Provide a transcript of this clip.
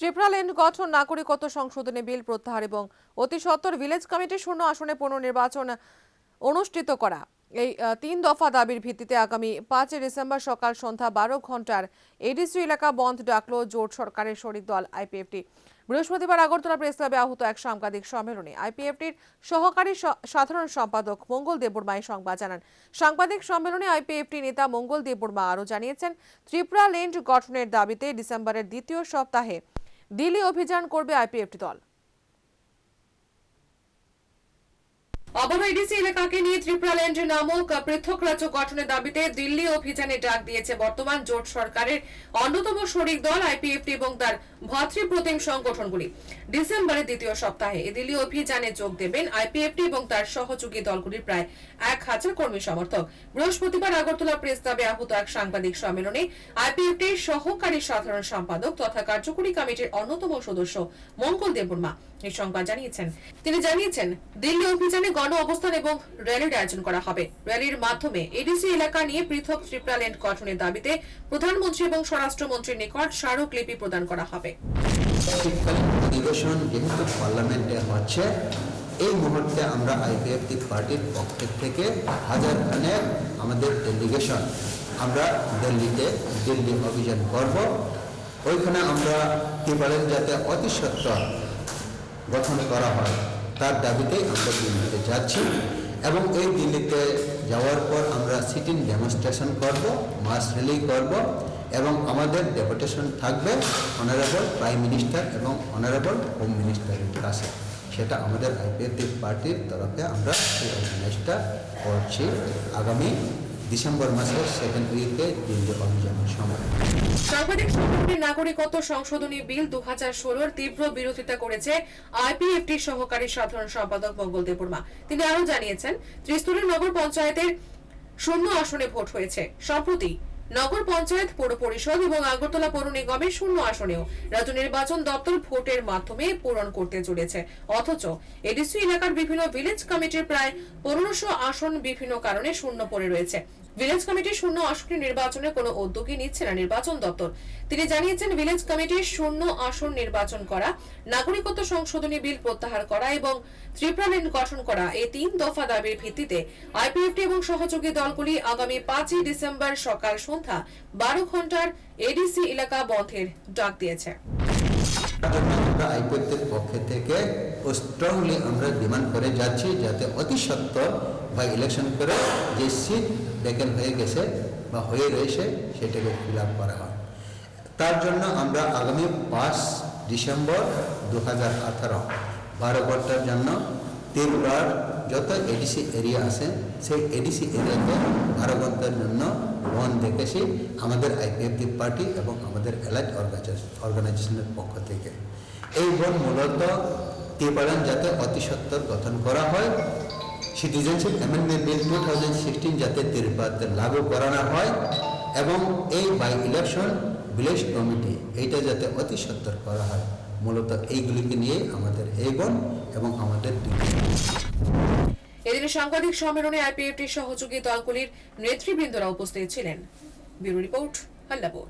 Tripura land গঠন নাগরিকত্ব সংশোধনী বিল প্রত্যাহার এবং অতি সত্বর ভিলেজ কমিটির শূন্য আসনে পুনর্নির্বাচন অনুষ্ঠিত করা। এই তিন দফা দাবির ভিত্তিতে আগামী পাঁচই ডিসেম্বর সকাল সন্ধ্যা বারো ঘণ্টার এডিসি এলাকা বন্ধ ডাকল জোট সরকারের শরিক দল আইপিএফটি। বৃহস্পতিবার আগরতলা প্রেস ক্লাবে আহত এক সাংবাদিক সম্মেলনে আইপিএফটির সহকারী সাধারণ সম্পাদক মঙ্গল দেববর্মা এই সংবাদ জানান। সাংবাদিক সম্মেলনে আইপিএফটি নেতা মঙ্গল দেববর্মা আরও জানিয়েছেন ত্রিপুরা ল্যান্ড গঠনের দাবিতে ডিসেম্বরের দ্বিতীয় সপ্তাহে দিল্লি অভিযান করবে আইপিএফটি দল। অবৈধ এডিসি এলাকাকে নিয়ে ত্রিপুরা ল্যান্ড নামক পৃথক রাজ্য গঠনের দাবিতে দিল্লি অভিযানে ডাক দিয়েছে বর্তমান জোট সরকারের অন্যতম শরিক দল, আইপিএফটি এবং তার ভাতৃপ্রতিম সংগঠনগুলি। ডিসেম্বরের দ্বিতীয় সপ্তাহে এই দিল্লি অভিযানে যোগ দেবেন আইপিএফটি এবং তার সহযোগী দলগুলির প্রায় এক হাজার কর্মী সমর্থক। বৃহস্পতিবার আগরতলা প্রেস ক্লাবে আহত এক সাংবাদিক সম্মেলনে আইপিএফটির সহকারী সাধারণ সম্পাদক তথা কার্যকরী কমিটির অন্যতম সদস্য মঙ্গল দেববর্মা এই সংবাদ জানিয়েছেন। তিনি জানিয়েছেন, দিল্লি অভিযানে গণ অবস্থান এবং র্যালির আয়োজন করা হবে। র্যালির মাধ্যমে এডিসি এলাকা নিয়ে পৃথক ত্রিপুরাল্যান্ড গঠনের দাবিতে প্রধানমন্ত্রী এবং স্বরাষ্ট্রমন্ত্রীর নিকট স্মারকলিপি প্রদান করা হবে। এই মুহূর্তে আমরা আইপিএফটি পার্টির পক্ষ থেকে হাজার খানেক আমাদের ডেলিগেশন আমরা দিল্লিতে দিল্লি অভিযান করব। ওইখানে আমরা বলেন যাতে অতি সত্বর গঠন করা হয়। তার দাবিতে আমরা দিল্লিতে যাচ্ছি এবং এই দিল্লিতে যাওয়ার পর আমরা সিটিং ডেমনস্ট্রেশন করব মাস র্যালি করব এবং আমাদের ডেপুটেশন থাকবে অনারেবল প্রাইম মিনিস্টার এবং অনারেবল হোম মিনিস্টারের কাছে। সেটা আমাদের আইপিএফ পার্টির তরফে আমরা সেই অর্গানাইজটা করছি। আগামী ডিসেম্বর মাসের সেকেন্ড উইকে দিল্লি অভিযানের সময় সাংবাদিক সম্মেলনে নাগরিকত্ব সংশোধনী বিল দু হাজার ষোলোর তীব্র বিরোধিতা করেছে আইপিএফটি সহকারী সাধারণ সম্পাদক মঙ্গল দেববর্মা। তিনি আরও জানিয়েছেন, ত্রিস্তরের নগর পঞ্চায়েতের শূন্য আসনে ভোট হয়েছে। সম্প্রতি নগর পঞ্চায়েত পৌর পরিষদ এবং আগরতলা পৌর নিগমের শূন্য আসনেও রাজ্য নির্বাচন দপ্তর ভোটের মাধ্যমে পূরণ করতে চলেছে। অথচ এডিসি এলাকার বিভিন্ন ভিলেজ কমিটির প্রায় পনেরোশো আসন বিভিন্ন কারণে শূন্য পড়ে রয়েছে। ভিলেজ কমিটির শূন্য আসনে নির্বাচনে কোনো উদ্যোগই নিচ্ছে না নির্বাচন দপ্তর। তিনি জানিয়েছেন, ভিলেজ কমিটির শূন্য আসন নির্বাচন করা, নাগরিকত্ব সংশোধনী বিল প্রত্যাহার করা এবং ত্রিপুরা ল্যান্ড গঠন করা এই তিন দফা দাবির ভিত্তিতে আইপিএফটি এবং সহযোগী দলগুলি আগামী পাঁচই ডিসেম্বর সকাল সন্ধ্যা বারো ঘণ্টার এডিসি এলাকা বন্ধের ডাক দিয়েছে। আইপিএফের পক্ষ থেকে স্ট্রংলি আমরা ডিমান্ড করে যাচ্ছি যাতে অতি সত্বর বা ইলেকশন করে যে সিট ভ্যাকেন্ট হয়ে গেছে বা হয়ে রয়েছে সেটাকে ফিল করা হয়। তার জন্য আমরা আগামী পাঁচ ডিসেম্বর দু হাজার আঠারো, বারো ঘণ্টার জন্য ত্রিপুরার যত এডিসি এরিয়া আছে সেই এডিসি এরিয়াতে বারো ঘণ্টার জন্য বন দেখেছি আমাদের আইপিএফটি পার্টি এবং আমাদের এলাইট অর্গানাইজেশনের পক্ষ থেকে এই বন মূলত ত্রিপুরান যাতে অতি সত্বর গঠন করা হয় citizenship amendment bill two thousand sixteen যাতে ত্রিপুরাতে লাগু করানো হয় এবং এই বাই ইলেকশন ভিলেজ কমিটি এইটা যাতে অতি সত্তর করা হয় মূলত এইগুলিকে নিয়ে আমাদের এই বন এবং আমাদের এদিকে সাংবাদিক সম্মেলনে আইপিএফটির সহযোগী দলগুলির নেতৃবৃন্দরা উপস্থিত ছিলেন। Bureau report হাল্লাবোর